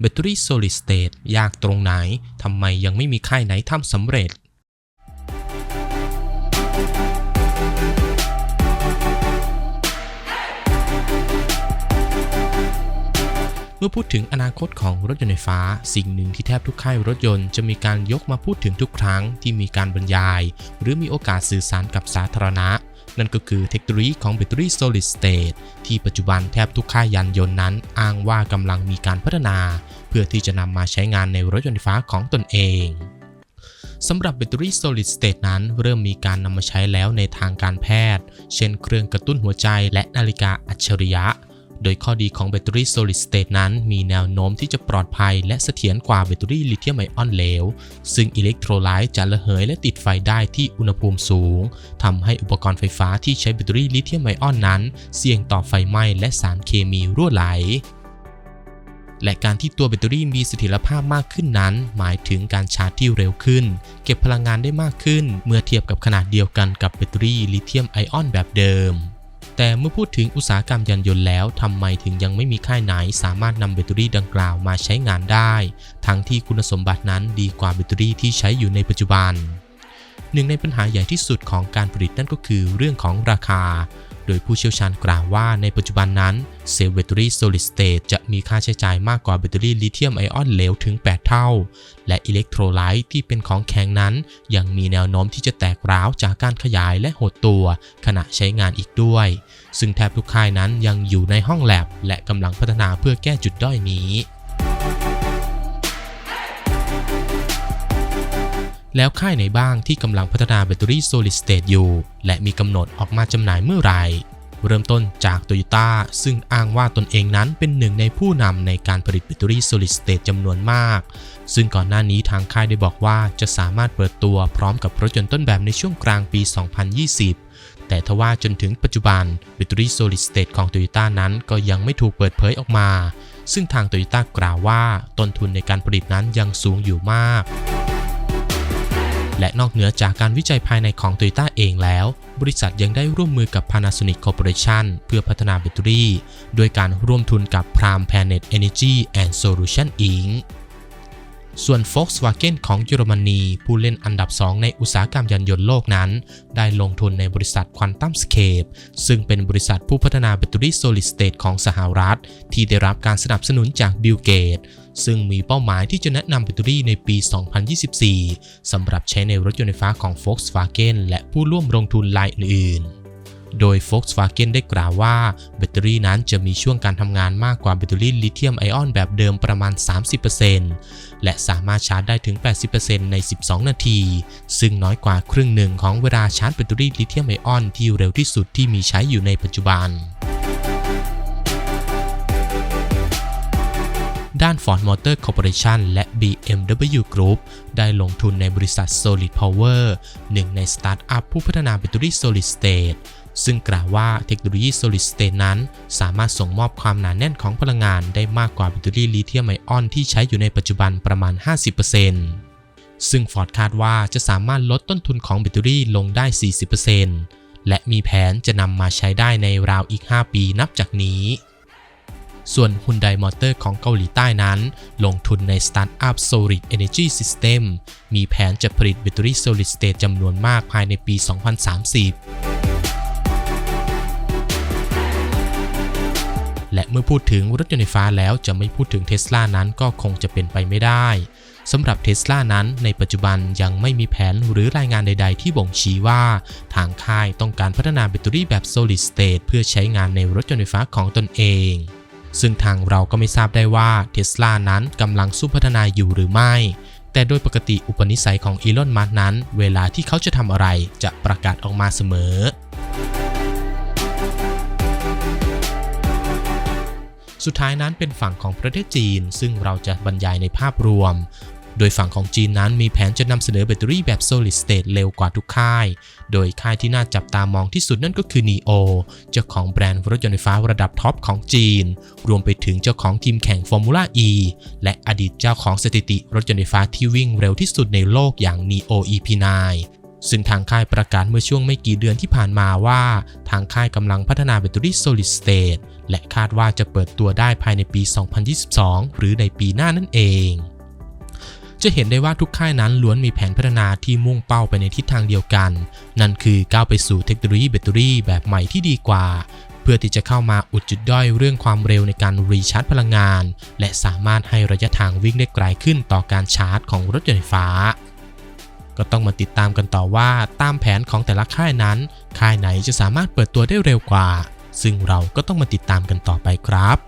แบตเตอรี่ solid state ยากตรงไหน ทำไมยังไม่มีค่ายไหนทำสำเร็จ เมื่อพูดถึงอนาคตของรถยนต์ไฟฟ้า สิ่งหนึ่งที่แทบทุกค่ายรถยนต์จะมีการยกมาพูดถึงทุกครั้งที่มีการบรรยาย หรือมีโอกาสสื่อสารกับสาธารณะ นั่นก็คือเทคโนโลยีของแบตเตอรี่ solid state ที่ปัจจุบันแทบทุกค่ายยานยนต์นั้น อ้างว่ากำลังมีการพัฒนา เพื่อที่จะนำมาใช้งานในรถยนต์ไฟฟ้าของตนเองสำหรับแบตเตอรี่ solid state นั้น เริ่มมีการนำมาใช้แล้วในทางการแพทย์ เช่นเครื่องกระตุ้นหัวใจและนาฬิกาอัจฉริยะ โดยข้อดีของแบตเตอรี่ solid state นั้นมีแนวโน้มที่จะปลอดภัยและเสถียรกว่าแบตเตอรี่ลิเธียมไอออนเหลว ซึ่งอิเล็กโทรไลต์จะระเหยและติดไฟได้ที่อุณหภูมิสูงทำให้อุปกรณ์ไฟฟ้าที่ใช้แบตเตอรี่ลิเธียมไอออนนั้น เสี่ยงต่อไฟไหม้และสารเคมีรั่วไหลและการที่ตัวแบตเตอรี่มีเสถียรภาพมากขึ้นนั้น หมายถึงการชาร์จที่เร็วขึ้น เก็บพลังงานได้มากขึ้น เมื่อเทียบกับขนาดเดียวกันกับแบตเตอรี่ลิเธียมไอออนแบบเดิม แต่เมื่อพูดถึงอุตสาหกรรมยานยนต์แล้วทำไมถึงยังไม่มีค่ายไหนสามารถนำแบตเตอรี่ดังกล่าวมาใช้งานได้ ทั้งที่คุณสมบัตินั้นดีกว่าแบตเตอรี่ที่ใช้อยู่ในปัจจุบันหนึ่งในปัญหาใหญ่ที่สุดของการผลิตนั่นก็คือเรื่องของราคา โดยผู้เชี่ยวชาญกล่าวว่าในปัจจุบันนั้นเซลล์แบตเตอรี่ solid state จะมีค่าใช้จ่ายมากกว่าแบตเตอรี่ลิเธียมไอออนเหลวถึง 8 เท่า และอิเล็กโทรไลต์ที่เป็นของแข็งนั้น ยังมีแนวโน้มที่จะแตกร้าวจากการขยายและหดตัว ขณะใช้งานอีกด้วย ซึ่งแทบทุกค่ายนั้นยังอยู่ในห้องแลบและกำลังพัฒนาเพื่อแก้จุดด้อยนี้ แล้วค่ายไหนบ้างที่กำลังพัฒนาแบตเตอรี่ solid state อยู่ และมีกำหนดออกมาจำหน่ายเมื่อไหร่เริ่มต้นจาก Toyota ซึ่งอ้างว่าตนเองนั้นเป็นหนึ่งในผู้นำในการผลิตแบตเตอรี่ solid state จำนวนมาก ซึ่งก่อนหน้านี้ทางค่ายได้บอกว่าจะสามารถเปิดตัวพร้อมกับรถยนต์ต้นแบบในช่วงกลางปี 2020 แต่ทว่าจนถึงปัจจุบันแบตเตอรี่ solid state ของ Toyota นั้นก็ยังไม่ถูกเปิดเผยออกมา ซึ่งทาง Toyota กล่าวว่า ต้นทุนในการผลิตนั้นยังสูงอยู่มาก และนอกเหนือจากการวิจัยภายในของ Toyota เองแล้ว บริษัทยังได้ร่วมมือกับ Panasonic Corporation เพื่อพัฒนาแบตเตอรี่ โดยการร่วมทุนกับ Prime Planet Energy and Solution Inc. ส่วน Volkswagen ของเยอรมนี ผู้เล่นอันดับ 2 ในอุตสาหกรรมยานยนต์โลกนั้น ได้ลงทุนในบริษัท Quantum Scape ซึ่งเป็นบริษัทผู้พัฒนาแบตเตอรี่ Solid State ของสหรัฐ ที่ได้รับการสนับสนุนจาก Bill Gates ซึ่งมีเป้าหมายที่จะแนะนำแบตเตอรี่ในปี 2024 สำหรับใช้ในรถยนต์ไฟฟ้าของ Volkswagen และผู้ร่วมลงทุนรายอื่นๆ โดย Volkswagen ได้กล่าวว่า แบตเตอรี่นั้นจะมีช่วงการทำงานมากกว่าแบตเตอรี่ลิเธียมไอออนแบบเดิมประมาณ 30%และสามารถชาร์จได้ถึง 80%ใน 12 นาที ซึ่งน้อยกว่าครึ่งหนึ่งของเวลาชาร์จแบตเตอรี่ลิเธียมไอออนที่เร็วที่สุดที่มีใช้อยู่ในปัจจุบัน ด้าน Ford Motor Corporation และ BMW Group ได้ลงทุนในบริษัท Solid Power หนึ่งในสตาร์ทอัพผู้พัฒนาแบตเตอรี่ Solid State ซึ่งกล่าวว่าเทคโนโลยี Solid State นั้น สามารถส่งมอบความหนาแน่นของพลังงานได้มากกว่าแบตเตอรี่ลิเธียมไอออนที่ใช้อยู่ในปัจจุบันประมาณ 50%ซึ่ง Ford คาดว่าจะสามารถลดต้นทุนของแบตเตอรี่ลงได้ 40%และมีแผนจะนำมาใช้ได้ในราวอีก 5 ปีนับจากนี้ ส่วน Hyundai Motor ของเกาหลีใต้นั้น ลงทุนในสตาร์ทอัพ Solid Energy System มีแผนจะผลิตแบตเตอรี่ Solid State จำนวนมากภายในปี 2030และเมื่อพูดถึงรถยนต์ไฟฟ้าแล้วจะไม่พูดถึงเทสลานั้นก็คงจะเป็นไปไม่ได้สำหรับเทสลานั้นในปัจจุบันยังไม่มีแผนหรือรายงานใดๆ ที่บ่งชี้ว่าทางค่ายต้องการพัฒนาแบตเตอรี่แบบ solid state เพื่อใช้งานในรถยนต์ไฟฟ้าของตนเอง ซึ่งทางเราก็ไม่ทราบได้ว่าเทสลานั้นกำลังสู้พัฒนาอยู่หรือไม่ แต่โดยปกติอุปนิสัยของอีลอนมัสนั้น เวลาที่เขาจะทำอะไรจะประกาศออกมาเสมอ สุดท้ายนั้นเป็นฝั่งของประเทศจีน ซึ่งเราจะบรรยายในภาพรวม โดยฝั่งของจีนนั้นมีแผนจะนำเสนอแบตเตอรี่แบบ solid state เร็วกว่าทุกค่าย โดยค่ายที่น่าจับตามองที่สุดนั่นก็คือ NIO เจ้าของแบรนด์รถยนต์ไฟฟ้าระดับท็อปของจีน รวมไปถึงเจ้าของทีมแข่ง Formula E และอดีตเจ้าของสถิติรถยนต์ไฟฟ้าที่วิ่งเร็วที่สุดในโลกอย่าง NIO EP9 ซึ่งทางค่ายประกาศเมื่อช่วงไม่กี่เดือนที่ผ่านมาว่า ทางค่ายกำลังพัฒนาแบตเตอรี่ solid state และคาดว่าจะเปิดตัวได้ภายในปี 2022 หรือในปีหน้านั่นเอง จะเห็นได้ว่าทุกค่ายนั้นล้วนมีแผนพัฒนาที่มุ่งเป้าไปในทิศทางเดียวกัน นั่นคือก้าวไปสู่เทคโนโลยีแบตเตอรี่แบบใหม่ที่ดีกว่า เพื่อที่จะเข้ามาอุดจุดด้อยเรื่องความเร็วในการรีชาร์จพลังงาน และสามารถให้ระยะทางวิ่งได้ไกลขึ้นต่อการชาร์จของรถยนต์ไฟฟ้าก็ต้องมาติดตามกันต่อว่าตามแผนของแต่ละค่ายนั้น ค่ายไหนจะสามารถเปิดตัวได้เร็วกว่า ซึ่งเราก็ต้องมาติดตามกันต่อไปครับ